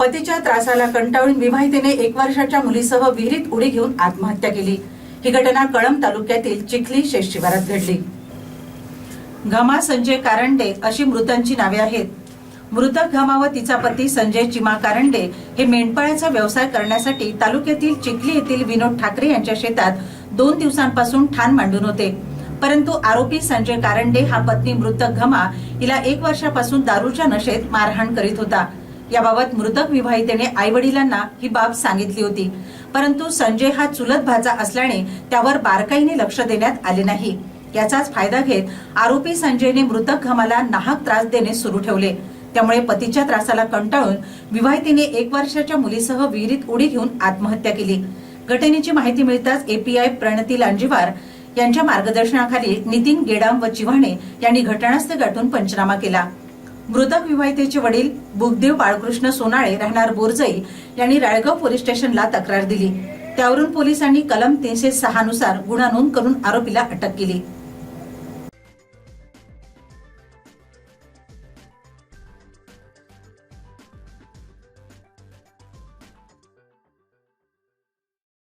पतीच्या त्रासाला कंटाळून विवाहितेने एक वर्षाच्या मुलीसह विहिरीत उडी घेऊन आत्महत्या केली. ही घटना कळंब तालुक्यातील चिखली शेष शिवारात घडली. घमा संजय कारंडे अशी मृतांची नावे आहेत. मृतक घमा व तिचा पती संजय चिमा कारंडे हे मेंढपाळाचा व्यवसाय करण्यासाठी तालुक्यातील चिखली येथील विनोद ठाकरे यांच्या शेतात दोन दिवसांपासून ठाण मांडून होते. परंतु आरोपी संजय कारंडे हा पत्नी मृतक घमा हिला एक वर्षापासून दारूच्या नशेत मारहाण करीत होता. याबाबत मृतक विवाहितेने आई वडिलांना ही बाब सांगितली होती. परंतु संजय हा चुलत भाचा असल्याने त्यावर बारकाईने लक्ष देण्यात आले नाही. याचाच फायदा घेत आरोपी संजयने मृतक घमाला नाहक त्रास देणे सुरू ठेवले. त्यामुळे पतीच्या त्रासाला कंटाळून विवाहितेने एक वर्षाच्या मुलीसह विहिरीत उडी घेऊन आत्महत्या केली. घटनेची माहिती मिळताच एपीआय प्रणती लांजीवार यांच्या मार्गदर्शनाखाली नितीन गेडाम व चिव्हाणे यांनी घटनास्थळ गाठून पंचनामा केला. मृतक विवाहितेचे वडील बुगदेव बाळकृष्ण सोनाळे राहणार बोरजई यांनी राळगाव पोलीस स्टेशनला तक्रार दिली. त्यावरून पोलिसांनी कलम तीनशे सहा नुसार गुन्हा नोंद करून आरोपीला अटक केली.